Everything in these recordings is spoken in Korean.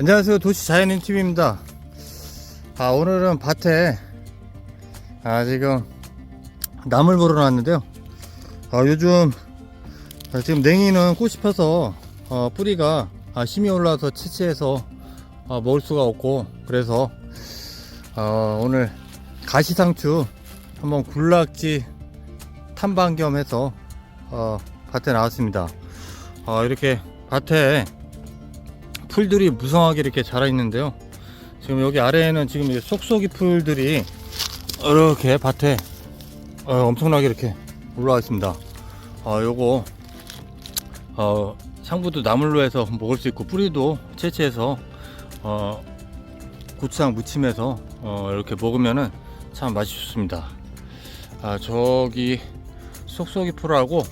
안녕하세요. 도시 자연인 TV입니다. 아 오늘은 밭에 아 지금 나물 보러 나왔는데요. 아 요즘 아, 지금 냉이는 꽃이 펴서 어, 뿌리가 아, 힘이 올라와서 채취해서 어, 먹을 수가 없고 그래서 어, 오늘 가시상추 한번 굴락지 탐방 겸 해서 어, 밭에 나왔습니다. 어, 이렇게 밭에 풀들이 무성하게 이렇게 자라 있는데요. 지금 여기 아래에는 지금 이 쏙쏙이 풀들이 이렇게 밭에 어, 엄청나게 이렇게 올라와 있습니다. 어, 요거 어, 상부도 나물로 해서 먹을 수 있고 뿌리도 채취해서 어, 고추장 무침해서 어, 이렇게 먹으면은 참 맛이 좋습니다. 아, 저기 쏙쏙이 풀하고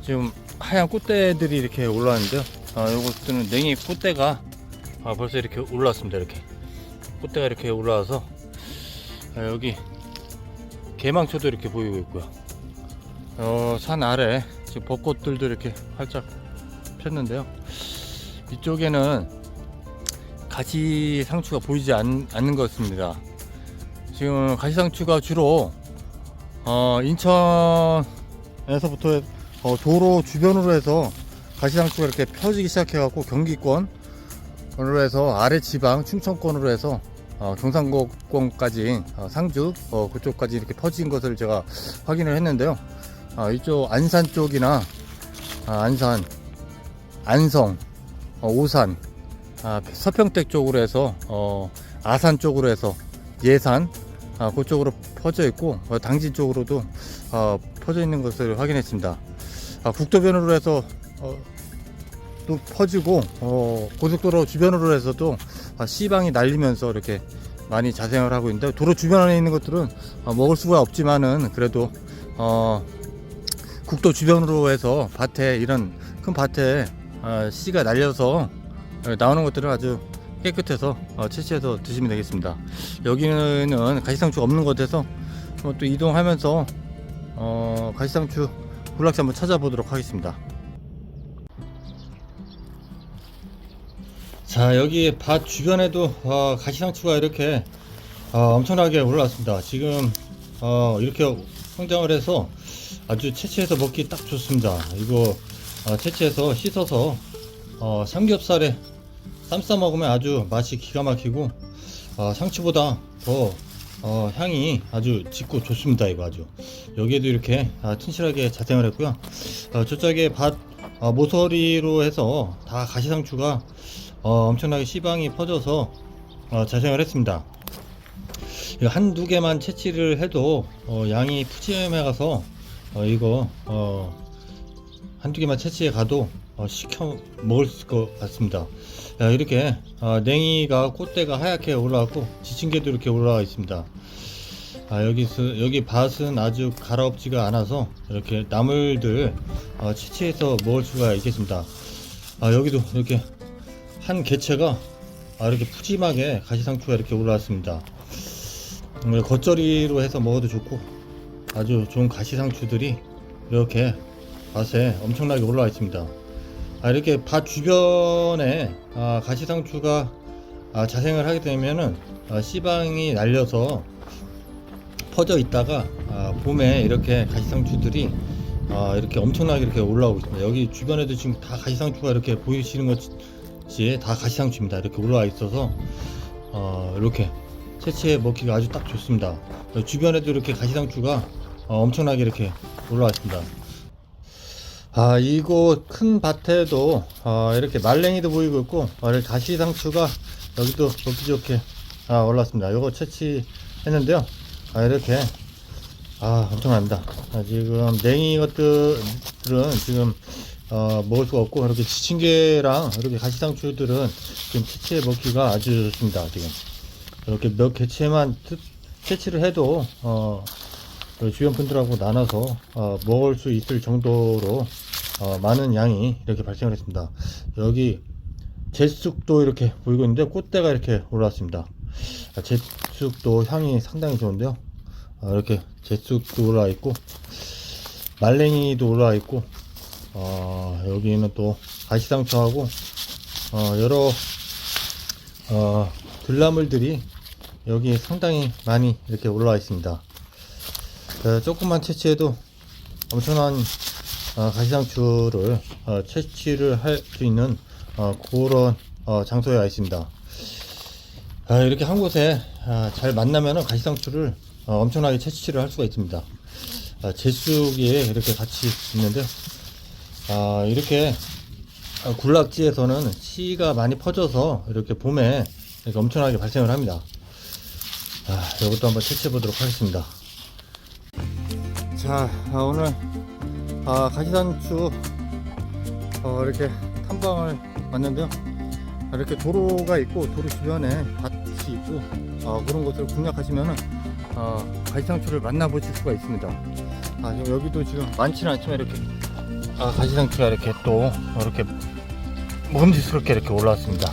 지금 하얀 꽃대들이 이렇게 올라왔는데요. 아, 요것들은 냉이 꽃대가 아, 벌써 이렇게 올라왔습니다. 이렇게 꽃대가 이렇게 올라와서 아, 여기 개망초도 이렇게 보이고 있고요. 어, 산 아래 지금 벚꽃들도 이렇게 활짝 폈는데요. 이쪽에는 가시 상추가 보이지 않, 않는 것 같습니다. 지금 가시 상추가 주로 어, 인천에서부터 어, 도로 주변으로 해서 가시상추가 이렇게 펴지기 시작해갖고 경기권으로 해서 아래 지방 충청권으로 해서 어, 경상권까지 어, 상주 어, 그쪽까지 이렇게 퍼진 것을 제가 확인을 했는데요. 아, 이쪽 안산 쪽이나 아, 안산, 안성, 어, 오산, 아, 서평택 쪽으로 해서 어, 아산 쪽으로 해서 예산 아, 그쪽으로 퍼져 있고 어, 당진 쪽으로도 어, 퍼져 있는 것을 확인했습니다. 아, 국도변으로 해서 어, 또 퍼지고 어, 고속도로 주변으로 해서도 아, 씨방이 날리면서 이렇게 많이 자생을 하고 있는데 도로 주변에 있는 것들은 어, 먹을 수가 없지만은 그래도 어, 국도 주변으로 해서 밭에 이런 큰 밭에 어, 씨가 날려서 나오는 것들은 아주 깨끗해서 어, 채취해서 드시면 되겠습니다. 여기는 가시상추 없는 곳에서 어, 또 이동하면서 어, 가시상추 굴락지 한번 찾아보도록 하겠습니다. 자 여기 밭 주변에도 어, 가시상추가 이렇게 어, 엄청나게 올라왔습니다. 지금 어, 이렇게 성장을 해서 아주 채취해서 먹기 딱 좋습니다. 이거 어, 채취해서 씻어서 어, 삼겹살에 쌈 싸 먹으면 아주 맛이 기가 막히고 어, 상추보다 더 어, 향이 아주 짙고 좋습니다. 이거 아주 여기에도 이렇게 아, 튼실하게 자생을 했고요. 어, 저쪽에 밭 어, 모서리로 해서 다 가시상추가 어, 엄청나게 씨방이 퍼져서 어, 자생을 했습니다. 이거 한두 개만 채취를 해도 어, 양이 푸짐해 가서 어, 이거 어, 한두 개만 채취해 가도 어, 시켜 먹을 것 같습니다. 야, 이렇게 어, 냉이가 꽃대가 하얗게 올라왔고 지친개도 이렇게 올라와 있습니다. 아, 여기서 여기 밭은 아주 가라없지가 않아서 이렇게 나물들 어, 채취해서 먹을 수가 있겠습니다. 아, 여기도 이렇게 한 개체가 아, 이렇게 푸짐하게 가시상추가 이렇게 올라왔습니다. 음, 겉절이로 해서 먹어도 좋고 아주 좋은 가시상추들이 이렇게 밭에 엄청나게 올라와 있습니다. 아, 이렇게 밭 주변에 아, 가시상추가 아, 자생을 하게 되면은 아, 씨방이 날려서 퍼져 있다가 아, 봄에 이렇게 가시상추들이 아, 이렇게 엄청나게 이렇게 올라오고 있습니다. 여기 주변에도 지금 다 가시상추가 이렇게 보이시는 것 이다 가시상추입니다. 이렇게 올라와 있어서 어, 이렇게 채취해 먹기가 아주 딱 좋습니다. 주변에도 이렇게 가시상추가 어, 엄청나게 이렇게 올라왔습니다. 아, 이곳 큰 밭에도 어, 이렇게 말랭이도 보이고 있고 어, 가시상추가 여기도 먹기 좋게 아, 올랐습니다. 요거 채취했는데요. 아, 이렇게 아, 엄청납니다. 아, 지금 냉이 것들은 지금 어, 먹을 수가 없고 이렇게 지친개랑 이렇게 가시상추들은 지금 채취해 먹기가 아주 좋습니다. 지금 이렇게 몇 개체만 트- 채취를 해도 어, 그 주변 분들하고 나눠서 어, 먹을 수 있을 정도로 어, 많은 양이 이렇게 발생을 했습니다. 여기 제쑥도 이렇게 보이고 있는데 꽃대가 이렇게 올라왔습니다. 아, 제쑥도 향이 상당히 좋은데요. 아, 이렇게 제쑥도 올라와 있고 말랭이도 올라와 있고 어, 여기는 또 가시상추하고 어, 여러 어, 들나물들이 여기 상당히 많이 이렇게 올라와 있습니다. 어, 조금만 채취해도 엄청난 어, 가시상추를 어, 채취를 할 수 있는 어, 그런 어, 장소에 와 있습니다. 아, 이렇게 한 곳에 아, 잘 만나면 가시상추를 어, 엄청나게 채취를 할 수가 있습니다. 아, 제쑥에 이렇게 같이 있는데요. 아, 이렇게 어, 군락지에서는 씨가 많이 퍼져서 이렇게 봄에 이렇게 엄청나게 발생을 합니다. 아, 이것도 한번 채취해 보도록 하겠습니다. 자, 아, 오늘 아, 가시산추 어, 이렇게 탐방을 왔는데요. 아, 이렇게 도로가 있고 도로 주변에 밭이 있고 아, 그런 곳을 공략하시면은 어, 가시상추를 만나보실 수가 있습니다. 아, 여- 여기도 지금 많지는 않지만 이렇게 아, 가시상추가 이렇게 또 이렇게 먹음직스럽게 이렇게 올라왔습니다.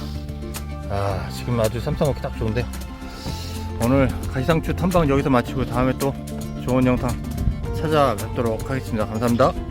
아, 지금 아주 쌈싸 먹기 딱 좋은데 오늘 가시상추 탐방 여기서 마치고 다음에 또 좋은 영상 찾아뵙도록 하겠습니다. 감사합니다.